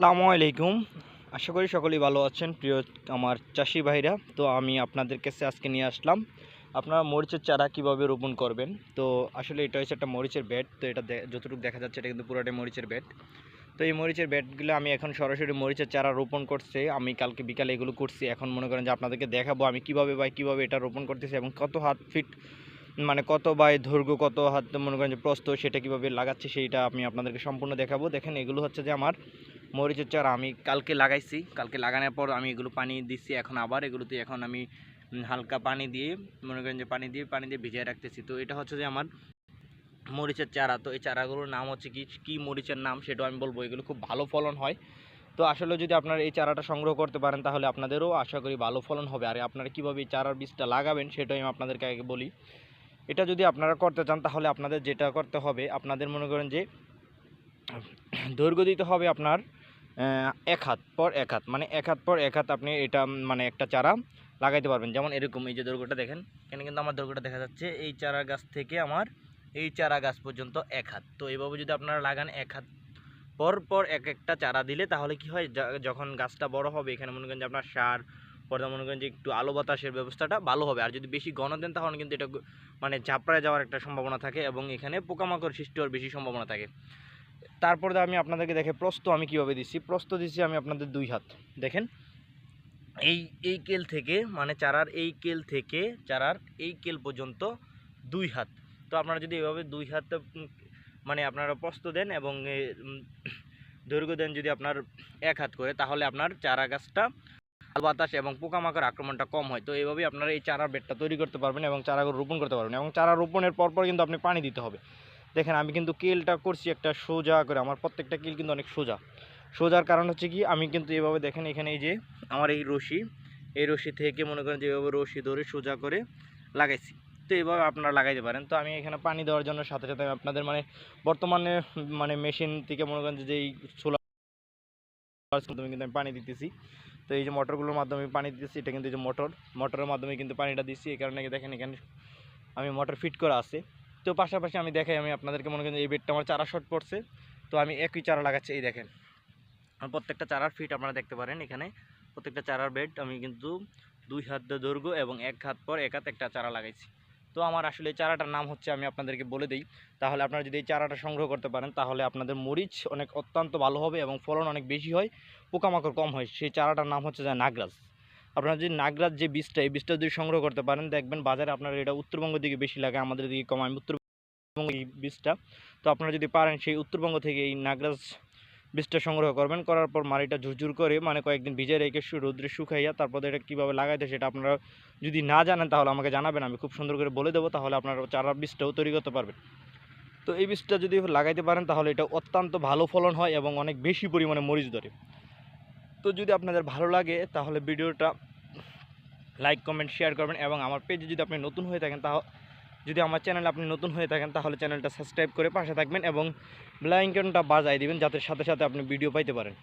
আসসালামু আলাইকুম। আশা করি সকলেই ভালো আছেন, প্রিয় আমার চাষি ভাইরা। তো আমি আপনাদের কাছে আজকে নিয়ে আসলাম। আপনারা মরিচের চারা কীভাবে রোপণ করবেন? তো আসলে এটা হচ্ছে একটা মরিচের বেড তো এটা যতটুকু দেখা যাচ্ছে এটা কিন্তু পুরোটাই মরিচের বেড তো এই মরিচের বেডগুলো আমি এখন সরাসরি মরিচের চারা রোপণ করছে। আমি কালকে বিকালে এগুলো করছি। এখন মনে করেন যে আপনাদেরকে দেখাবো আমি কীভাবে বা কীভাবে এটা রোপণ করতেছি এবং কত হাত ফিট মানে কত বাই দৈর্ঘ্য, কত হাত মনে করেন যে প্রস্থ সেটা কীভাবে লাগাচ্ছি, সেইটা আমি আপনাদেরকে সম্পূর্ণ দেখাবো। দেখেন এগুলো হচ্ছে যে আমার মরিচের চারা আমি কালকে লাগাইছি। কালকে লাগানোর পর আমি এগুলো পানি দিচ্ছি এখন আবার। এগুলোতে এখন আমি হালকা পানি দিয়ে, মনে করেন যে পানি দিয়ে পানি দিয়ে ভিজিয়ে রাখতেছি। তো এটা হচ্ছে যে আমার মরিচের চারা। তো এই চারাগুলোর নাম হচ্ছে কি, কী মরিচের নাম সেটাও আমি বলব। এগুলো খুব ভালো ফলন হয়। তো আসলে যদি আপনারা এই চারাটা সংগ্রহ করতে পারেন, তাহলে আপনাদেরও আশা করি ভালো ফলন হবে। আর আপনারা কীভাবে এই চারার বীজটা লাগাবেন, সেটাই আমি আপনাদেরকে আগে বলি। এটা যদি আপনারা করতে চান, তাহলে আপনাদের যেটা করতে হবে, আপনাদের মনে করেন যে দৈর্ঘ্য দিতে হবে আপনার এক হাত পর এক হাত। মানে এক হাত পর এক হাত আপনি এটা মানে একটা চারা লাগাইতে পারবেন। যেমন এরকম এই যে দৈর্ঘ্যটা দেখেন, এখানে কিন্তু আমার দৈর্ঘ্যটা দেখা যাচ্ছে। এই চারা গাছ থেকে আমার এই চারা গাছ পর্যন্ত এক হাত। তো এইভাবে যদি আপনারা লাগান এক হাত পর পর এক একটা চারা দিলে, তাহলে কি হয়? যখন গাছটা বড় হবে, এখানে মনে করেন যে আপনার সার, পরে মনে করেন যে একটু আলো বাতাসের ব্যবস্থাটা ভালো হবে। আর যদি বেশি ঘন দেন, তাহলে কিন্তু এটা মানে ঝাপড়ায় যাওয়ার একটা সম্ভাবনা থাকে এবং এখানে পোকামাকড় সৃষ্টি হওয়ার বেশি সম্ভাবনা থাকে। তারপরে আমি আপনাদেরকে দেখে প্রস্ত আমি কীভাবে দিচ্ছি। প্রস্ত দিচ্ছি আমি আপনাদের দুই হাত। দেখেন? এই এই কেল থেকে মানে চারার এই কেল থেকে, চারার এই কেল পর্যন্ত দুই হাত। তো আপনারা যদি এভাবে দুই হাত মানে আপনারা প্রস্ত দেন এবং দৈর্ঘ্য দেন যদি আপনার এক হাত করে, তাহলে আপনার চারা গাছটা বাতাস এবং পোকামাকড় আক্রমণটা কম হয়। তো এইভাবেই আপনারা এই চারা বেডটা তৈরি করতে পারবেন এবং চারাগুলো রোপণ করতে পারবেন এবং চারা রোপণের পরপর কিন্তু আপনি পানি দিতে হবে। দেখেন, আমি কিন্তু কেলটা করছি একটা সোজা করে। আমার প্রত্যেকটা কিল কিন্তু অনেক সোজা। সোজার কারণ হচ্ছে কি, আমি কিন্তু এভাবে দেখেন, এখানে এই যে আমার এই রশি এই রশি থেকে মনে করেন যে এভাবে রশি ধরে সোজা করে লাগাইছি। তো এইভাবে আপনারা লাগাইতে পারেন। তো আমি এখানে পানি দেওয়ার জন্য সাথে সাথে আপনাদের মানে বর্তমানে মানে মেশিন থেকে মনে করেন যে এই সোলার মাধ্যমে কিন্তু আমি পানি দিতেছি। তো এই যে মোটরগুলোর মাধ্যমে পানি দিতেছি, এটা কিন্তু এই যে মোটর। মোটরের মাধ্যমে কিন্তু পানিটা দিচ্ছি। এই কারণে দেখেন, এখানে আমি মোটর ফিট করা আছে। তো পাশাপাশি আমি দেখাই, আমি আপনাদেরকে মনে করেন এই বেডটা আমার চারা শর্ট পড়ছে। তো আমি একই চারা লাগাচ্ছি, এই দেখেন। প্রত্যেকটা চারার ফিট আপনারা দেখতে পারেন এখানে। প্রত্যেকটা চারার বেড আমি কিন্তু দুই হাত দৈর্ঘ্য এবং এক হাত পর এক হাত একটা চারা লাগাইছি। তো আমার আসলে চারাটার নাম হচ্ছে, আমি আপনাদেরকে বলে দিই, তাহলে আপনারা যদি এই চারাটা সংগ্রহ করতে পারেন, তাহলে আপনাদের মরিচ অনেক অত্যন্ত ভালো হবে এবং ফলন অনেক বেশি হয়, পোকামাকড় কম হয়। সেই চারাটার নাম হচ্ছে যে নাগরাজ। আপনারা যদি নাগরাজ যে বীজটা, এই বীজটা যদি সংগ্রহ করতে পারেন, দেখবেন বাজারে আপনার এটা উত্তরবঙ্গের দিকে বেশি লাগে, আমাদের দিকে কম। আমি উত্তরবঙ্গ এই বীজটা, তো আপনারা যদি পারেন সেই উত্তরবঙ্গ থেকে এই নাগরাজ বীজটা সংগ্রহ করবেন। করার পর মাটিটা ঝুরঝুর করে মানে কয়েকদিন ভিজে রেখে রোদ্রে শুকাইয়া তারপর এটা কীভাবে লাগাইতে সেটা আপনারা যদি না জানেন তাহলে আমাকে জানাবেন, আমি খুব সুন্দর করে বলে দেবো, তাহলে আপনারা চারা বীজটাও তৈরি করতে পারবেন। তো এই বীজটা যদি লাগাইতে পারেন তাহলে এটা অত্যন্ত ভালো ফলন হয় এবং অনেক বেশি পরিমাণে মরিচ ধরে। তো যদি আপনাদের ভালো লাগে, তাহলে ভিডিওটা লাইক কমেন্ট শেয়ার করবেন এবং আমার পেজে যদি আপনি নতুন হয়ে থাকেন, তাহ, যদি আমার চ্যানেলে আপনি নতুন হয়ে থাকেন, তাহলে চ্যানেলটা সাবস্ক্রাইব করে পাশে থাকবেন এবং বেল আইকনটা বাজায় দিবেন, যাতে সাথে সাথে আপনি ভিডিও পাইতে পারেন।